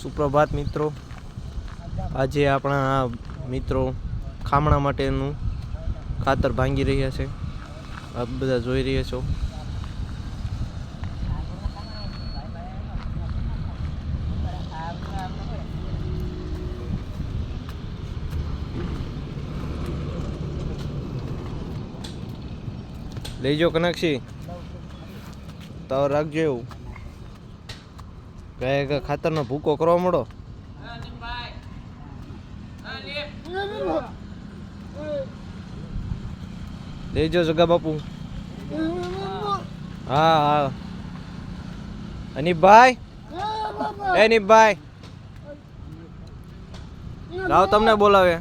સુપ્રભાત મિત્રો. આજે આપણા મિત્રો ખામણા માટેનું ખાતર ભાંગી રહ્યા છે. આપ બધા જોઈ રહ્યા છો. લઈ જાઓ કનકશી. તો રાખજો એવું. ગાય ગા ખાતરનો ભૂકો કરવા મળો? લેજો જગા બાપુ. હા હા. અનિભાઈ એ અનિભાઈ લાવ તમને બોલાવે.